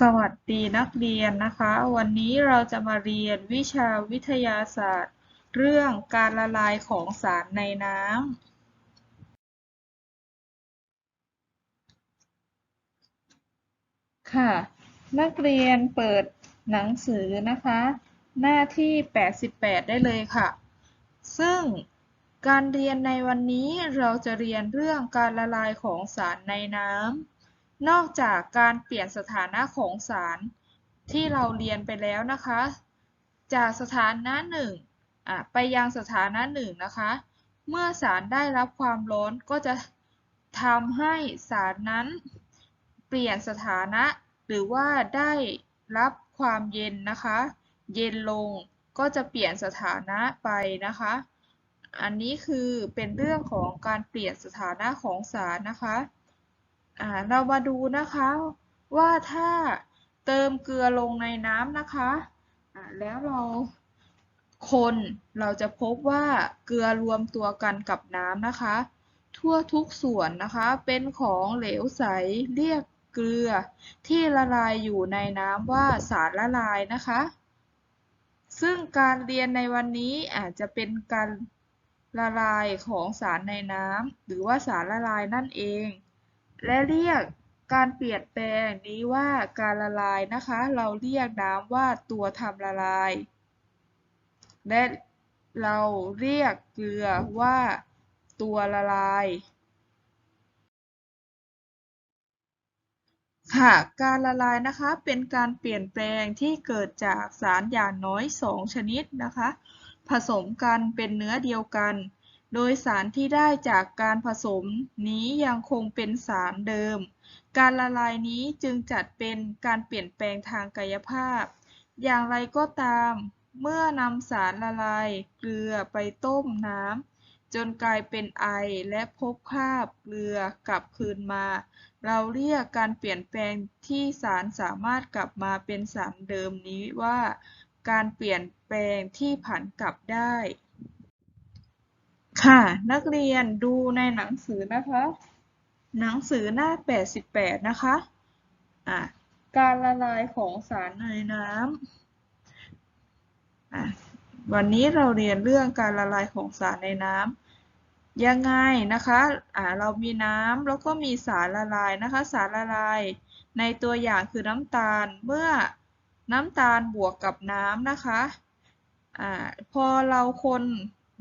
สวัสดีนักเรียนนะคะ วันนี้เราจะมาเรียนวิชาวิทยาศาสตร์ เรื่องการละลายของสารในน้ำค่ะ นักเรียนเปิดหนังสือนะคะ หน้าที่ 88 ได้เลยค่ะ ซึ่งการเรียนในวันนี้เราจะเรียนเรื่องการละลายของสารในน้ำ นอกจากการเปลี่ยนสถานะของสารที่เราเรียนไปแล้วนะคะ จากสถานะหนึ่งไปยังสถานะหนึ่งนะคะ เมื่อสารได้รับความร้อนก็จะทำให้สารนั้น เปลี่ยนสถานะ หรือว่าได้รับความเย็นนะคะ เย็นลงก็จะเปลี่ยนสถานะไปนะคะ อันนี้คือเป็นเรื่องของการเปลี่ยนสถานะของสารนะคะ เรามาดูนะคะว่าถ้าเติมเกลือลงในน้ำนะคะแล้วเราคนเราจะพบว่าเกลือรวมตัวกันกับน้ำนะคะ ทั่วทุกส่วนนะคะเป็นของเหลวใสเรียกเกลือที่ละลายอยู่ในน้ำว่าสารละลายนะคะ ซึ่งการเรียนในวันนี้อาจจะเป็นการละลายของสารในน้ำหรือว่าสารละลายนั่นเอง และเรียกการเปลี่ยนแปลงนี้ว่าการละลายนะคะ เราเรียกน้ำว่าตัวทำละลาย และเราเรียกเกลือว่าตัวละลาย ค่ะ การละลายนะคะเป็นการเปลี่ยนแปลงที่เกิดจากสารอย่างน้อย 2 ชนิดนะคะ ผสมกันเป็นเนื้อเดียวกัน โดยสารที่ได้จากการผสมนี้ยังคงเป็นสารเดิม การละลายนี้จึงจัดเป็นการเปลี่ยนแปลงทางกายภาพ อย่างไรก็ตาม เมื่อนำสารละลายเกลือไปต้มน้ำจนกลายเป็นไอและพบคราบเกลือกลับคืนมา เราเรียกการเปลี่ยนแปลงที่สารสามารถกลับมาเป็นสารเดิมนี้ว่า การเปลี่ยนแปลงที่ผันกลับได้ ค่ะ นักเรียนดูในหนังสือนะคะ หนังสือหน้า 88 นะคะะการละลายของสารในน้ำวันนี้เราเรียนเรื่องการละลายของสารในน้ำยังไงนะคะอ่าเรามีน้ำแล้วก็มีสารละลายนะคะ สารละลายในตัวอย่างคือน้ำตาลเมื่อน้ำตาลบวกกับน้ำนะคะอ่าพอเราคน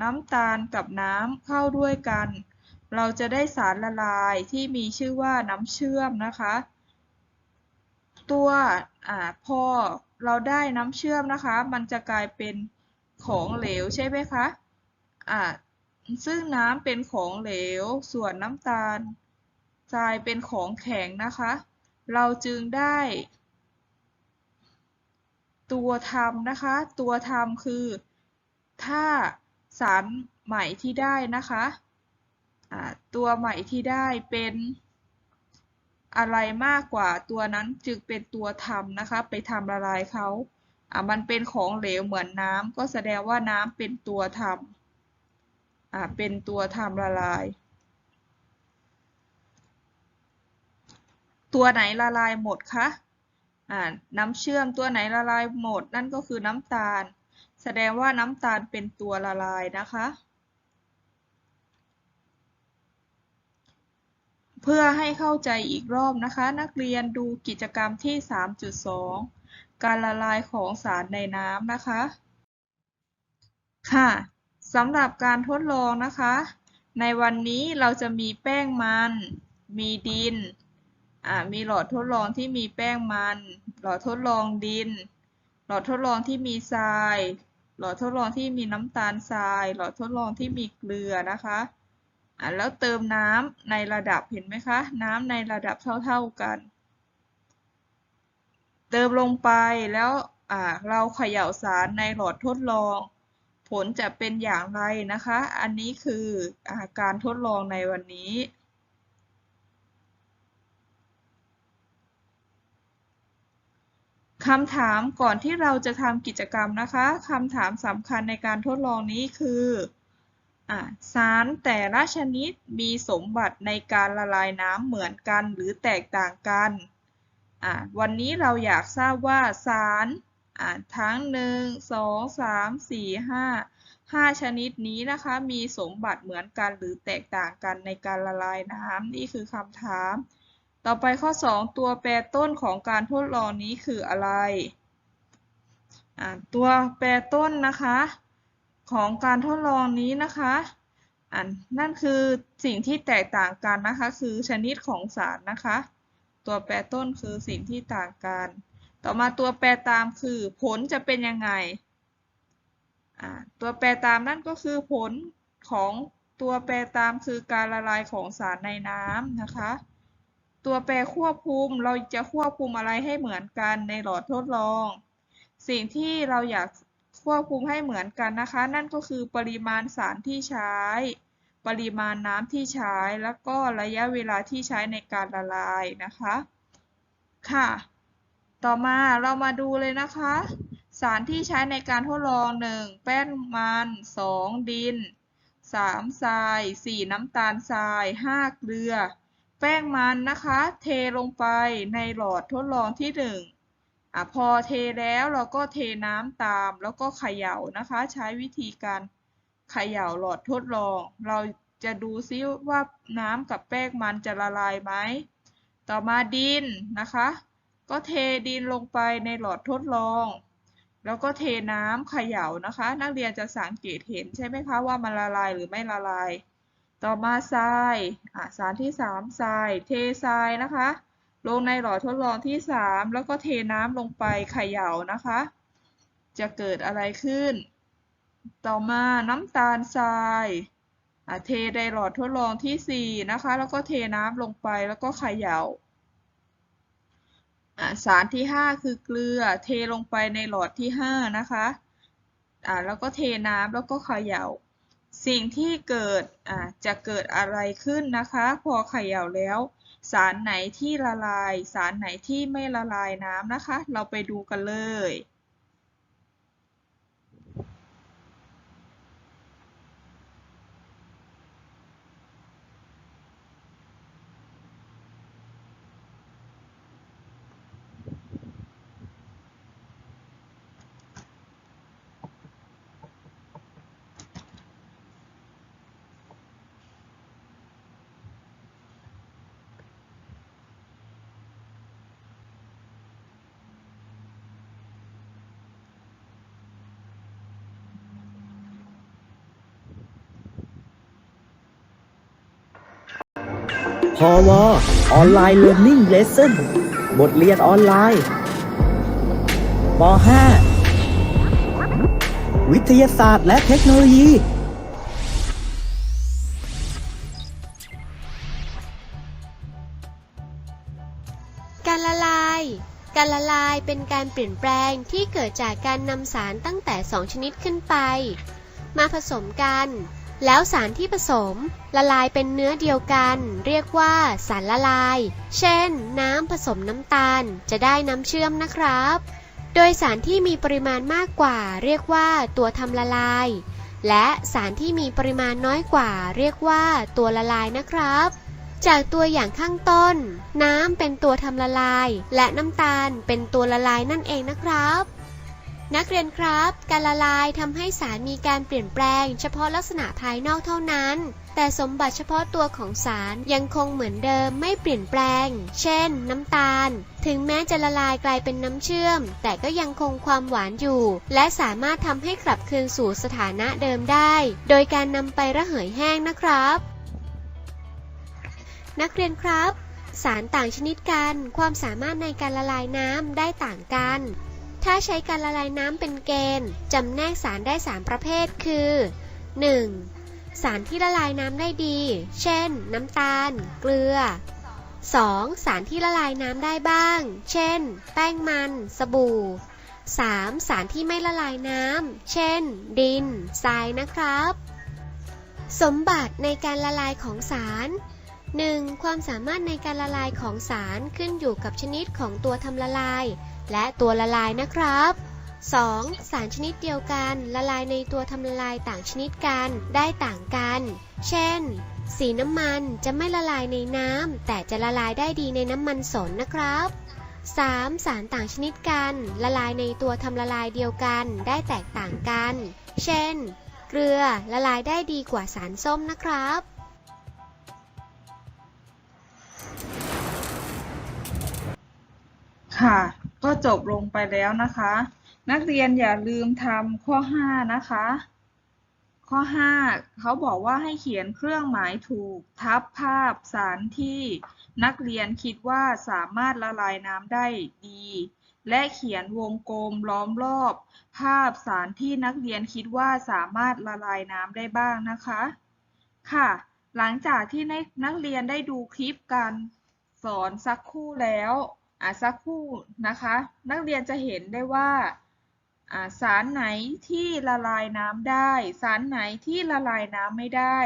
น้ำตาลกับน้ำเข้าด้วยกัน เราจะได้สารละลายที่มีชื่อว่าน้ำเชื่อมนะคะ ตัวอ่าพอเราได้น้ำเชื่อมนะคะ มันจะกลายเป็นของเหลวใช่ไหมคะอ่าซึ่งน้ำเป็นของเหลว ส่วนน้ำตาลทรายเป็นของแข็งนะคะ เราจึงได้ ตัวทำนะคะ ตัวทำคือถ้า สารใหม่ที่ได้นะคะตัวใหม่ที่ได้เป็นอะไรมากกว่าตัวนั้นจึงเป็นตัวทำนะคะ ไปทำละลายเขาอะมันเป็นของเหลวเหมือนน้ำก็แสดงว่าน้ำเป็นตัวทำเป็นตัวทำละลาย ตัวไหนละลายหมดคะน้ำเชื่อมตัวไหนละลายหมด นั่นก็คือน้ำตาล แสดงว่าน้ำตาลเป็นตัวละลายนะคะ เพื่อให้เข้าใจอีกรอบนะคะ นักเรียนดูกิจกรรมที่ 3.2 การละลายของสารในน้ำนะคะ ค่ะสำหรับการทดลองนะคะ ในวันนี้เราจะมีแป้งมัน มีดิน มีหลอดทดลองที่มีแป้งมัน หลอดทดลองดิน หลอดทดลองที่มีทราย หลอดทดลองที่มีน้ำตาลทราย หลอดทดลองที่มีเกลือนะคะอ่าแล้วเติมน้ำในระดับเห็นไหมคะ น้ำในระดับเท่าๆกัน เติมลงไปแล้วอ่าเราเขย่าสารในหลอดทดลอง ผลจะเป็นอย่างไรนะคะ อันนี้คืออาการทดลองในวันนี้ คำถามก่อนที่เราจะทำกิจกรรมนะคะคำถามสำคัญในการทดลองนี้คืออสารแต่ละชนิดมีสมบัติในการละลายน้ำเหมือนกันหรือแตกต่างกันวันนี้เราอยากทราบว่าสารทั้งหนึ่งสองสามสี่ห้าห้าชนิดนี้นะคะมีสมบัติเหมือนกันหรือแตกต่างกันในการละลายน้ำนี่คือคำถาม ต่อไปข้อ 2 ตัวแปรต้นของการทดลองนี้คืออะไร ตัวแปรต้นนะคะ ของการทดลองนี้นะคะอันนั่นคือสิ่งที่แตกต่างกันนะคะ คือชนิดของสารนะคะ ตัวแปรต้นคือสิ่งที่ต่างกัน ต่อมาตัวแปรตามคือผลจะเป็นยังไงตัวแปรตามนั่นก็คือผลของตัวแปรตามคือการละลายของสารในน้ำนะคะ ตัวแปรควบคุมเราจะควบคุมอะไรให้เหมือนกันในหลอดทดลอง สิ่งที่เราอยากควบคุมให้เหมือนกันนะคะ นั่นก็คือปริมาณสารที่ใช้ ปริมาณน้ำที่ใช้ แล้วก็ระยะเวลาที่ใช้ในการละลายนะคะ ค่ะ ต่อมาเรามาดูเลยนะคะ สารที่ใช้ในการทดลอง 1. แป้งมัน 2. ดิน 3. ทราย 4. น้ำตาลทราย 5. เกลือ แป้งมันนะคะ เทลงไปในหลอดทดลองที่1อะพอเทแล้วเราก็เทน้ำตามแล้วก็เขย่านะคะ ใช้วิธีการเขย่าหลอดทดลอง เราจะดูซิว่าน้ำกับแป้งมันจะละลายไหมต่อมาดินนะคะ ก็เทดินลงไปในหลอดทดลอง แล้วก็เทน้ำเขย่านะคะ นักเรียนจะสังเกตเห็นใช่ไหมคะว่ามันละลายหรือไม่ละลาย ต่อมาทรายอะสารที่ 3 ทราย เททรายนะคะ ลงในหลอดทดลองที่ 3 แล้วก็เทน้ำลงไปเขย่านะคะ จะเกิดอะไรขึ้น ต่อมาน้ำตาลทรายอะเทในหลอดทดลองที่ 4 นะคะ แล้วก็เทน้ำลงไปแล้วก็เขย่าอะสารที่ 5 คือเกลือเทลงไปในหลอดที่ 5 นะคะ อะแล้วก็เทน้ำแล้วก็เขย่า สิ่งที่เกิดจะเกิดอะไรขึ้นนะคะ พอเขย่าแล้ว สารไหนที่ละลาย สารไหนที่ไม่ละลายน้ำนะคะ เราไปดูกันเลย พอวออนไลน์เรียนนิ่งเลสเซ่นบทเรียนออนไลน์ป .5 วิทยาศาสตร์และเทคโนโลยี การละลาย การละลายเป็นการเปลี่ยนแปลงที่เกิดจากการนำสารตั้งแต่ 2 ชนิดขึ้นไป มาผสมกัน แล้วสารที่ผสมละลายเป็นเนื้อเดียวกัน เรียกว่าสารละลาย เช่น น้ำผสมน้ำตาลจะได้น้ำเชื่อมนะครับ โดยสารที่มีปริมาณมากกว่า เรียกว่าตัวทำละลาย และสารที่มีปริมาณน้อยกว่า เรียกว่าตัวละลายนะครับ จากตัวอย่างข้างต้น น้ำเป็นตัวทำละลาย และน้ำตาลเป็นตัวละลายนั่นเองนะครับ นักเรียนครับ การละลายทำให้สารมีการเปลี่ยนแปลง เฉพาะลักษณะภายนอกเท่านั้น แต่สมบัติเฉพาะตัวของสารยังคงเหมือนเดิมไม่เปลี่ยนแปลง เช่น น้ำตาล ถึงแม้จะละลายกลายเป็นน้ำเชื่อม แต่ก็ยังคงความหวานอยู่ และสามารถทำให้กลับคืนสู่สถานะเดิมได้ โดยการนำไประเหยแห้งนะครับ นักเรียนครับ สารต่างชนิดกัน ความสามารถในการละลายน้ำได้ต่างกัน ถ้าใช้การละลายน้ำเป็นเกณฑ์ จำแนกสารได้ 3 ประเภทคือ 1. สารที่ละลายน้ำได้ดี เช่น น้ำตาล เกลือ 2. สารที่ละลายน้ำได้บ้าง เช่น แป้งมัน สบู่ 3. สารที่ไม่ละลายน้ำ เช่น ดิน ทรายนะครับ สมบัติในการละลายของสาร 1. ความสามารถในการละลายของสารขึ้นอยู่กับชนิดของตัวทำละลาย และตัวละลายนะครับ 2. สารชนิดเดียวกันละลายในตัวทำละลายต่างชนิดกันได้ต่างกัน เช่น สีน้ำมันจะไม่ละลายในน้ำแต่จะละลายได้ดีในน้ำมันสนนะครับ 3. สารต่างชนิดกันละลายในตัวทำละลายเดียวกันได้แตกต่างกัน เช่น เกลือละลายได้ดีกว่าสารส้มนะครับ ค่ะ ก็จบลงไปแล้วนะคะ นักเรียนอย่าลืมทำข้อ 5 นะคะ ข้อ 5 เขาบอกว่าให้เขียนเครื่องหมายถูกทับภาพสารที่นักเรียนคิดว่าสามารถละลายน้ำได้ดี และเขียนวงกลมล้อมรอบ ภาพสารที่นักเรียนคิดว่าสามารถละลายน้ำได้บ้างนะคะ ค่ะ หลังจากที่นักเรียนได้ดูคลิปการสอนสักครู่แล้ว สักครู่นะคะ นักเรียนจะเห็นได้ว่าสารไหนที่ละลายน้ำได้ สารไหนที่ละลายน้ำไม่ได้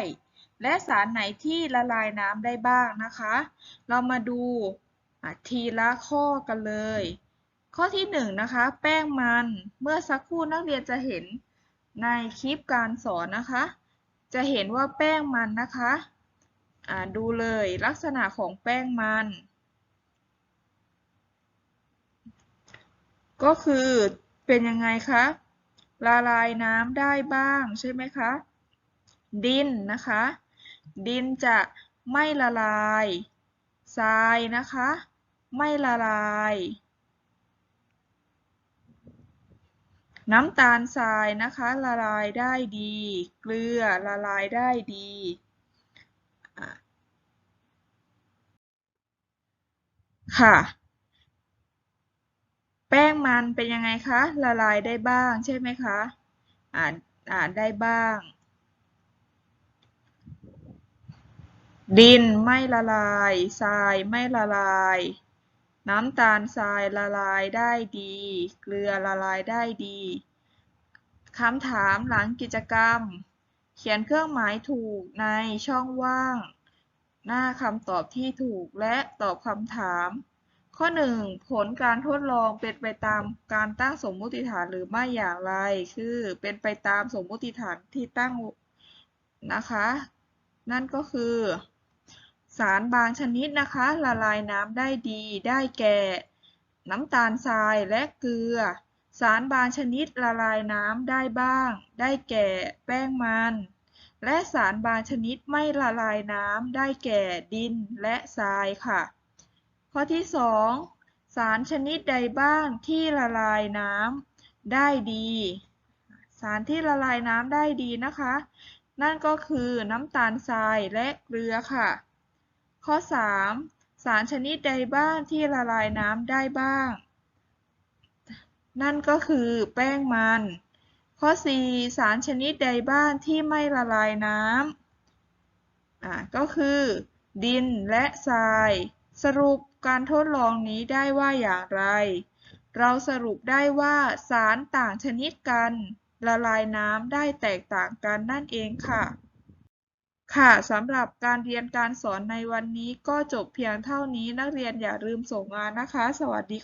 และสารไหนที่ละลายน้ำได้บ้างนะคะ เรามาดูทีละข้อกันเลย ข้อที่หนึ่งนะคะ แป้งมันเมื่อสักครู่นักเรียนจะเห็นในคลิปการสอนนะคะ จะเห็นว่าแป้งมันนะคะดูเลยลักษณะของแป้งมัน ก็คือเป็นยังไงคะ ละลายน้ำได้บ้างใช่ไหมคะ ดินนะคะ ดินจะไม่ละลาย ทรายนะคะ ไม่ละลาย น้ำตาลทรายนะคะ ละลายได้ดี เกลือละลายได้ดีค่ะ แป้งมันเป็นยังไงคะ ละลายได้บ้างใช่ไหมคะ อ่านอ่านได้บ้าง ดินไม่ละลายทรายไม่ละลาย น้ำตาลทรายละลายได้ดี เกลือละลายได้ดีคำถามหลังกิจกรรม เขียนเครื่องหมายถูกในช่องว่าง หน้าคำตอบที่ถูกและตอบคำถาม ข้อ 1 ผลการทดลองเป็นไปตามการตั้งสมมุติฐานหรือไม่อย่างไร คือเป็นไปตามสมมุติฐานที่ตั้งนะคะ นั่นก็คือ สารบางชนิดนะคะ ละลายน้ำได้ดี ได้แก่ น้ำตาลทรายและเกลือ สารบางชนิดละลายน้ำได้บ้าง ได้แก่ แป้งมัน และสารบางชนิดไม่ละลายน้ำได้แก่ดินและทรายค่ะ ข้อที่ 2 สารชนิดใดบ้างที่ละลายน้ำได้ดี สารที่ละลายน้ำได้ดีนะคะ นั่นก็คือน้ำตาลทรายและเกลือค่ะ ข้อ 3 สารชนิดใดบ้างที่ละลายน้ำได้บ้าง นั่นก็คือแป้งมัน ข้อ 4 สารชนิดใดบ้างที่ไม่ละลายน้ำอ่าก็คือ ดินและทราย สรุปการทดลองนี้ได้ว่าอย่างไร เราสรุปได้ว่าสารต่างชนิดกัน ละลายน้ำได้แตกต่างกันนั่นเองค่ะ ค่ะสำหรับการเรียนการสอนในวันนี้ก็จบเพียงเท่านี้นักเรียนอย่าลืมส่งงานนะคะ สวัสดีค่ะ